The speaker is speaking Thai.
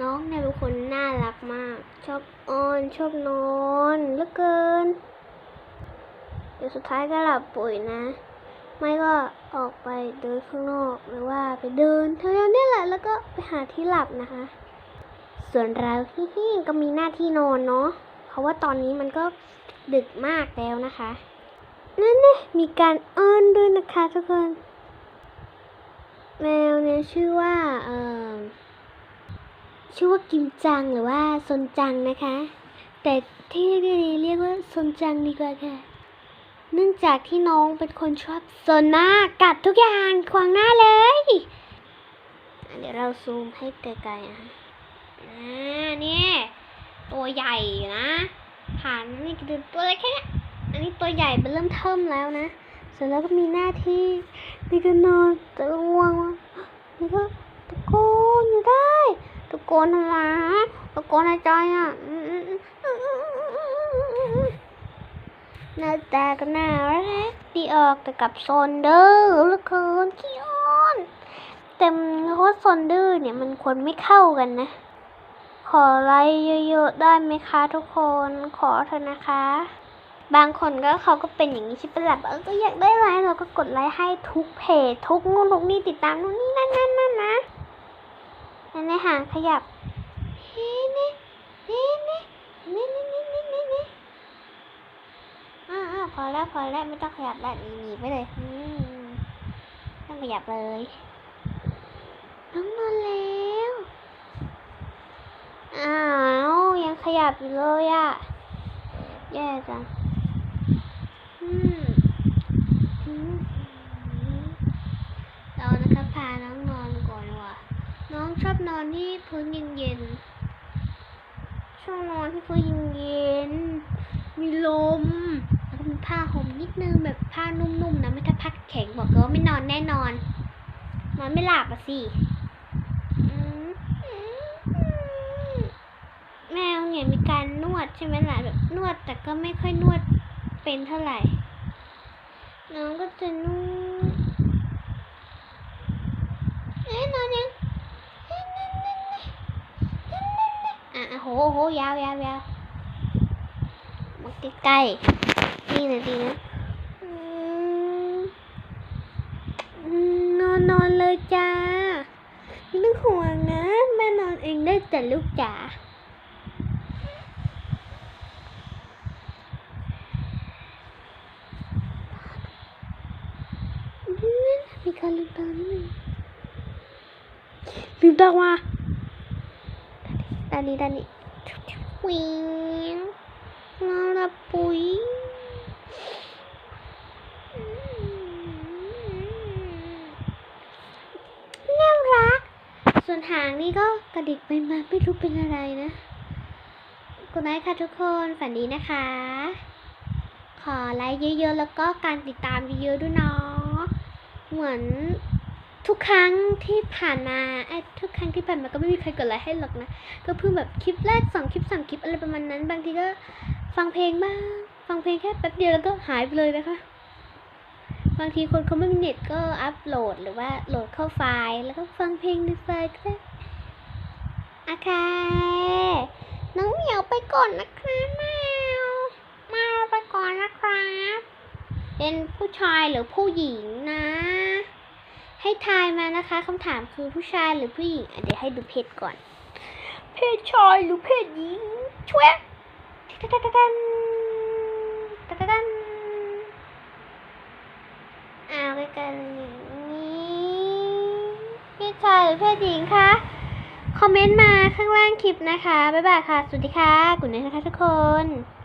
น้องเนี่ยเป็นคนน่ารักมาก ชอบอ้อน ชอบนอนเหลือเกิน เดี๋ยวสุดท้ายก็หลับปุ๋ยนะ ไม่ก็ออกไปเดินข้างนอกหรือว่าไปเดินแถวๆนี้แหละแล้วก็ไปหาที่หลับนะคะ ส่วนเราที่ก็มีหน้าที่นอนเนาะเพราะว่าตอนนี้มันก็ดึกมากแล้วนะคะนั่นเนี่ยมีการอ้อนด้วยนะคะทุกคน แมวเนี่ยชื่อว่าเอ่อ ชื่อว่ากิมจังหรือว่าซนจังนะคะ แต่ที่เรียกดีเรียกว่าซนจังดีกว่าค่ะ เนื่องจากที่น้องเป็นคนชอบซนมากกัดทุกอย่างขวางหน้าเลย เดี๋ยวเราซูมให้ไกลๆนะคะอ่าเนี่ยตัวใหญ่นะผ่านนี่คือตัวเล็กแค่นี้อันนี้ตัวใหญ่เป็นเริ่มเทิมแล้วนะ เสร็จแล้วก็มีหน้าที่นี่ก็นอนแต่ก็ง่วงว่ะนี่ก็ตะโกนอยู่ได้ตะโก นทำไมฮะตะโกนในใจอะหน้าตาก็น่ารักดีออกแต่กับโซนเดอร์ลือเกินขี้อ้อนแต่เพราะว่าโซนเดอร์เนี่ยมันควรไม่เข้ากันนะ ขอไลค์เยอะๆได้ไหมคะทุกคนขอเถอะนะคะ บางคนก็เขาก็เป็นอย่างนี้ใช่ปะล่ะเออก็อยากได้ไลค์เราก็กดไลค์ให้ทุกเพจทุกนู่นทุกนี่ติดตามนู่นนี่นั่นนั่นนั่น นะนั่นในหางขยับเฮ้นี่นี่นี่นี่นี่นี่นี่นี่นี่อ่าอ่าพอแล้วพอแล้วไม่ต้องขยับแล้วหนีหนีไปเลยอืมไม่ต้องขยับเลยน้องนอนแล้วอ้าวยังขยับอยู่เลยอะแย่จังอืมอืมเรานะคะพาน้องนอนก่อนว่ะ น้ องชอนที่พื้นเย็นๆชอบนอนที่พื้นเย็นๆ มีลม แล้วก็มีผ้าห่มนิดนึงแบบผ้านุ่มๆนะไม่ถ้าพักแข็งบอกเลยว่าไม่นอนแน่นอน นอนไม่หลับอะสิแมวเนี่ยมีการนวดใช่ไหมล่ะแบบนวดแต่ก็ไม่ค่อยนวดเป็นเท่าไหร่ น้องก็จะนวดเอ๊ะนอนยังเอ๊ะนั่นนั่นนั่นนั่นนั่นนั่น อะอะโหยาวยาวยาวมาใกล้ๆนี่นะดีนะนอนนอนเลยจ้าไม่ต้องห่วงนะแม่นอนเองได้แต่ลูกจ๋าีการลืมตานิดนึงลืมตาว่าด้านนี้ด้านี้ วิงน่ารักปุ๋ยน่ารัก ส่วนหางนี่ก็กระดิกไปมาไม่รู้เป็นอะไรนะกุณนายค่ะทุกคนฝันดีนะคะ ขอไลค์เยอะๆ แล้วก็การติดตามเยอะๆด้วยเนาะเหมือน ทุกครั้งที่ผ่านมาไอ้ทุกครั้งที่ผ่านมาก็ไม่มีใครกดไลค์ให้หรอกนะ ก็เพิ่งแบบคลิปแรกสองคลิปสามคลิปอะไรประมาณนั้น บางทีก็ฟังเพลงบ้าง ฟังเพลงแค่แป๊บเดียวแล้วก็หายไปเลยนะคะ บางทีคนเขาไม่มีเน็ตก็อัพโหลดหรือว่าโหลดเข้าไฟล์แล้วก็ฟังเพลงในไฟล์ก็ได้โอเคน้องเหมียวไปก่อนนะคะแมวแมวไปก่อนนะครับ เป็นผู้ชายหรือผู้หญิงนะ ให้ทายมานะคะคำถามคือผู้ชายหรือผู้หญิงอะเดี๋ยวให้ดูเพศก่อน เพศชายหรือเพศหญิงช่วยตะตะตะตันตะตะตันอ้าวใกล้ๆอย่างนี้เพศชายหรือเพศหญิงคะคอมเมนต์มาข้างล่างคลิปนะคะ บ๊ายบายค่ะ สวัสดีค่ะ กุณนายนะคะทุกคน